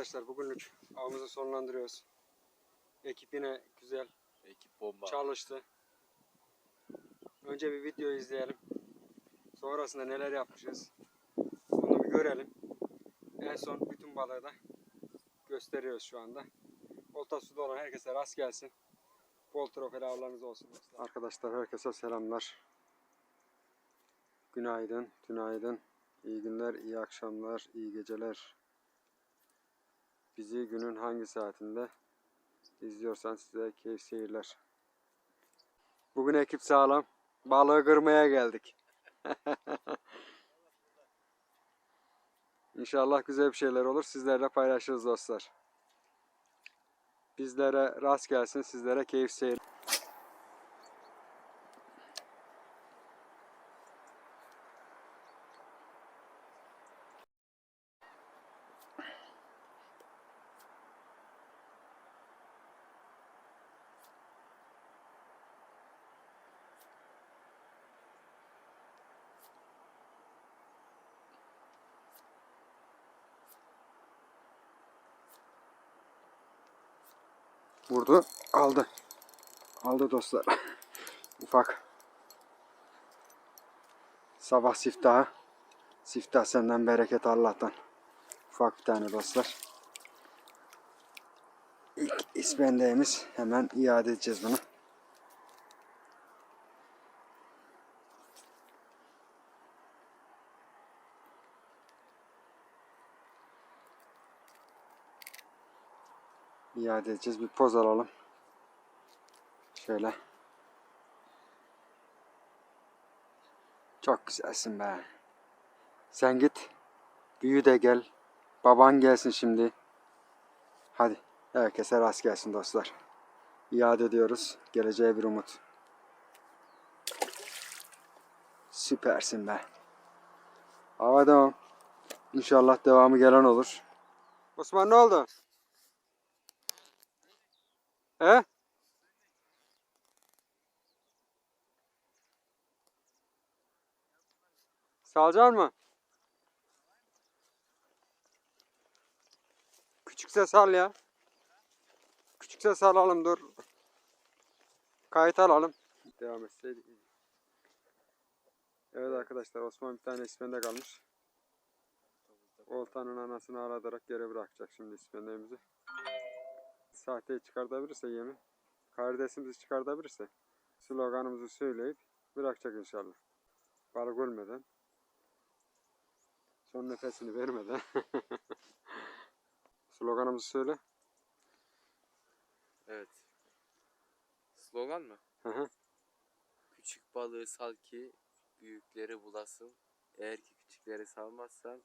arkadaşlar bugünlük avımızı sonlandırıyoruz. Ekip yine güzel Ekip bomba. çalıştı. Önce bir video izleyelim. Sonrasında neler yapmışız. Onu bir görelim. En son bütün balığı da gösteriyoruz şu anda. Olta suda olan herkese rast gelsin. Bol trofeli avlarınız olsun. dostlar. Arkadaşlar herkese selamlar. Günaydın, günaydın. İyi günler, iyi akşamlar, iyi geceler. Bizi günün hangi saatinde izliyorsan size keyif seyirler. Bugün ekip sağlam. Balığı kırmaya geldik. İnşallah güzel bir şeyler olur. Sizlerle paylaşırız dostlar. Bizlere rast gelsin. Sizlere keyif seyir. Vurdu. Aldı. Aldı dostlar. Ufak. Sabah siftahı. Siftah senden bereket Allah'tan. Ufak bir tane dostlar. İlk ispendeğimiz. Hemen iade edeceğiz bunu. İade edeceğiz. Bir poz alalım. Şöyle. Çok güzelsin be. Sen git. Büyü de gel. Baban gelsin şimdi. Hadi. Herkese rast gelsin dostlar. İade ediyoruz. Geleceğe bir umut. Süpersin be. Hava devam. İnşallah devamı gelen olur. Osman ne oldu? He? Salcan mı? Küçükse sal ya. Küçükse salalım dur. Kayıt alalım. Devam etseydik. Evet arkadaşlar Osman bir tane ispende kalmış. Oltanın anasını ağlatarak geri bırakacak şimdi ispendeğimizi. Sahteyi çıkartabilirse yemin. Karidesimizi çıkartabilirse sloganımızı söyleyip bırakacak inşallah. Balık ölmeden. Son nefesini vermeden. Sloganımızı söyle. Evet. Slogan mı? Hı hı. Küçük balığı sal ki büyükleri bulasın. Eğer ki küçükleri salmazsan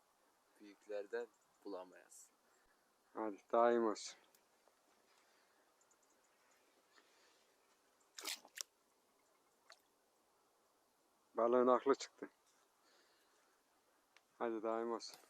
büyüklerden bulamayasın. Hadi daim olsun. Balığın aklı çıktı. Hadi daim olsun.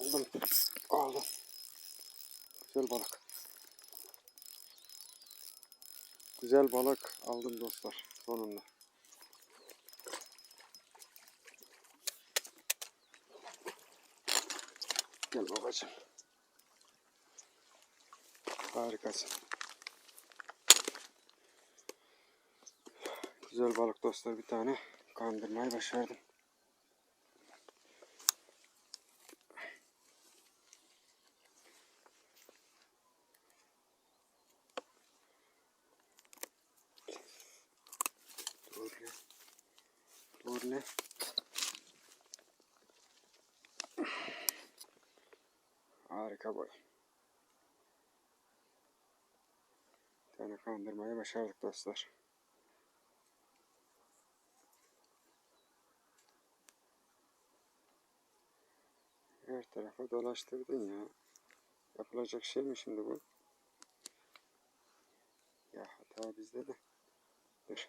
Aldım. Aldım. Güzel balık. Güzel balık aldım dostlar sonunda. Gel babacığım. Harikasın. Güzel balık dostlar bir tane kandırmayı başardım. Dur ne? Dur ne? Harika boy. Tane kandırmayı başardık dostlar. Her tarafa dolaştırdın ya. Yapılacak şey mi şimdi bu? Ya hata bizde de. Dur.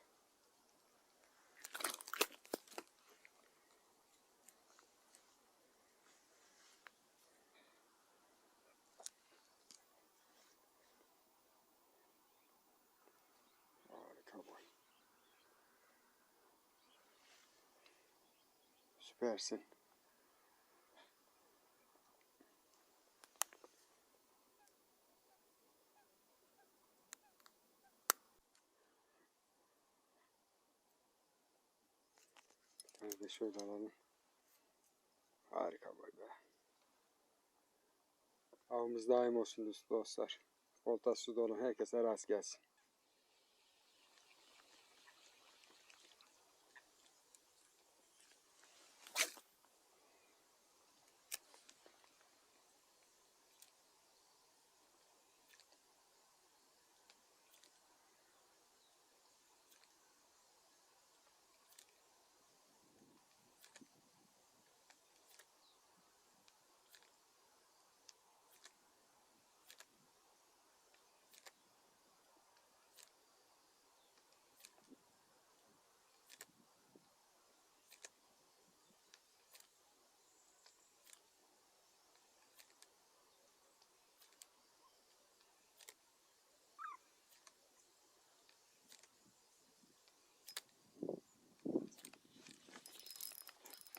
Harika boy. Süpersin. Bir de şöyle alalım. Harika boy be. Avımız daim olsun dostlar. Oltası suda olan herkese rast gelsin.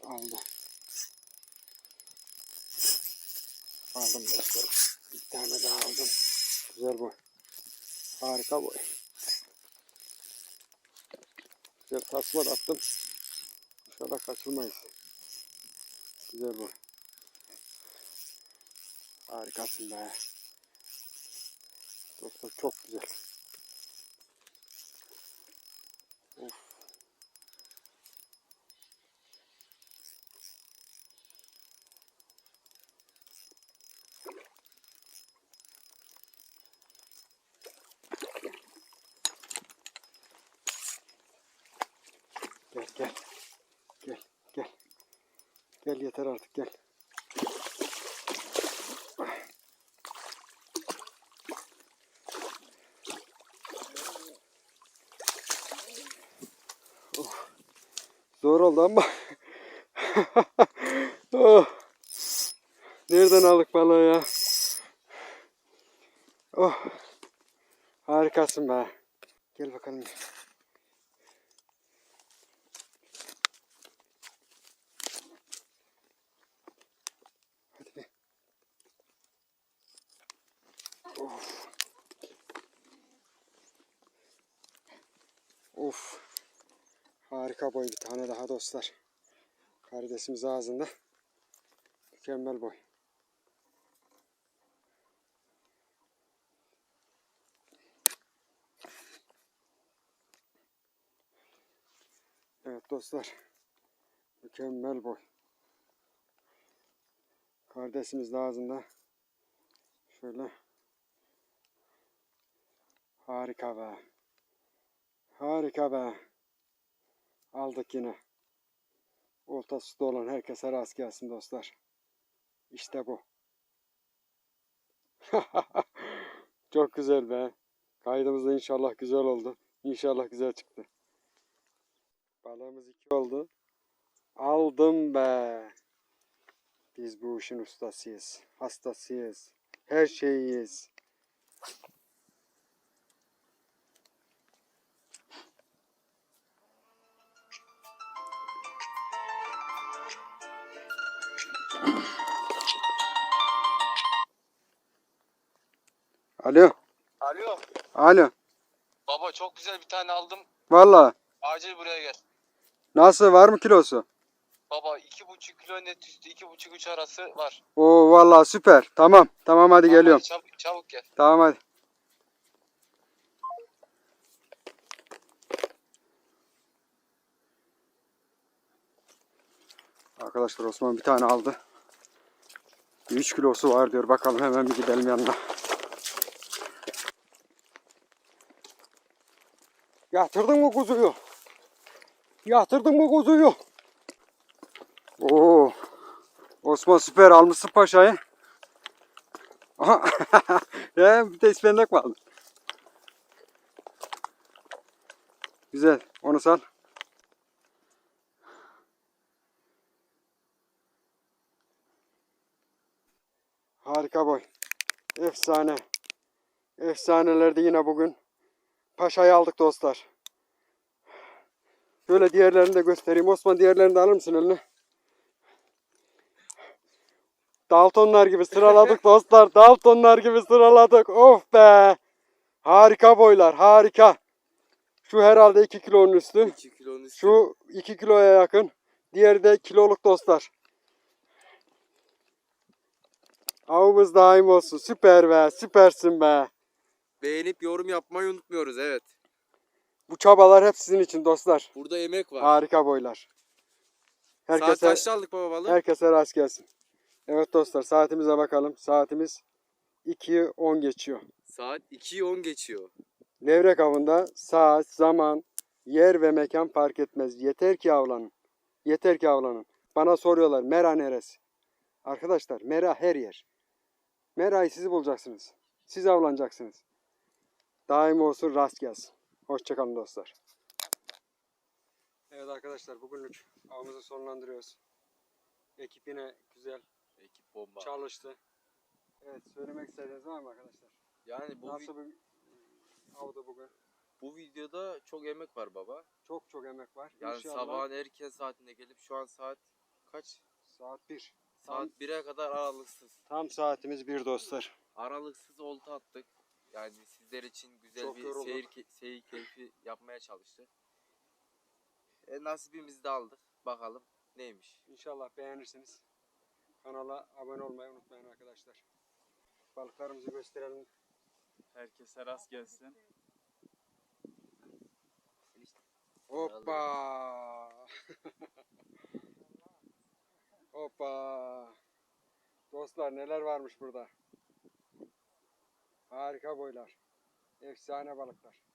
Aldı. Aldım dostlar. Bir tane daha aldım. Güzel boy. Harika boy. Güzel tasma da attım. İnşallah kaçırmayız. Güzel boy. Harikasın be. Dostlar çok güzel. Gel gel. Gel gel. Gel yeter artık gel. Oh. Zor oldu ama. oh. Nereden aldık balığı ya? Oh. Harikasın be. Gel bakalım. Of. Of. Harika boy bir tane daha dostlar. Karidesimiz ağzında. Mükemmel boy. Evet dostlar. Mükemmel boy. Karidesimiz de ağzında. Şöyle. Harika be. Harika be. Aldık yine. Oltası da olan herkese rast gelsin dostlar. İşte bu. Çok güzel be. Kaydımız da inşallah güzel oldu. İnşallah güzel çıktı. Balığımız iki oldu. Aldım be. Biz bu işin ustasıyız. Hastasıyız. Her şeyiyiz. Alo. Alo. Alo. Baba çok güzel bir tane aldım. Valla. Acil buraya gel. Nasıl var mı kilosu? Baba iki buçuk kilo net üstü iki buçuk üç arası var. Oo valla süper. Tamam. Tamam hadi Tamam, geliyorum. Çabuk, çabuk gel. Tamam hadi. Arkadaşlar Osman bir tane aldı. 3 kilosu var diyor. Bakalım hemen bir gidelim yanına. Yatırdın mı kuzuyu? Yatırdın mı kuzuyu? Oo. Osman süper almışsın paşayı. Aha. ya bir de ispendak aldın? Güzel. Onu sal. Harika boy. Efsane. Efsanelerde yine bugün. Paşayı aldık dostlar. Şöyle diğerlerini de göstereyim. Osman diğerlerini de alır mısın eline? Daltonlar gibi sıraladık dostlar. Daltonlar gibi sıraladık. Of be. Harika boylar. Harika. Şu herhalde 2 kilonun üstü. 2 kilonun üstü. Şu 2 kiloya yakın. Diğeri de kiloluk dostlar. Avımız daim olsun. Süper be. Süpersin be. Beğenip yorum yapmayı unutmuyoruz evet. Bu çabalar hep sizin için dostlar. Burada emek var. Harika boylar. Saat Herkese, kaçta aldık baba balığı? herkese rast gelsin. Evet dostlar saatimize bakalım. Saatimiz 2'yi 10 geçiyor. Saat 2'yi 10 geçiyor. Levrek avında saat, zaman, yer ve mekan fark etmez. Yeter ki avlanın. Yeter ki avlanın. Bana soruyorlar mera neresi? Arkadaşlar mera her yer. Merayı siz bulacaksınız. Siz avlanacaksınız. Daim olsun rast gelsin. Hoşçakalın dostlar. Evet arkadaşlar bugünlük avımızı sonlandırıyoruz. Ekip yine güzel Ekip bomba. çalıştı. Evet söylemek istediğiniz var mı arkadaşlar? Yani bu, Nasıl bir avdı bugün? bu videoda çok emek var baba. Çok çok emek var. Yani İnşallah sabahın erken saatinde gelip şu an saat kaç? saat 1. Saat 1'e kadar aralıksız. Tam saatimiz 1 dostlar. Aralıksız olta attık. Yani sizler için güzel Çok bir seyir, ke- seyir keyfi yapmaya çalıştık. E, nasibimizi de aldık. Bakalım neymiş. İnşallah beğenirsiniz. Kanala abone olmayı unutmayın arkadaşlar. Balıklarımızı gösterelim. Herkese rast gelsin. Hoppa! Hoppa! Dostlar neler varmış burada. Harika boylar. Efsane balıklar.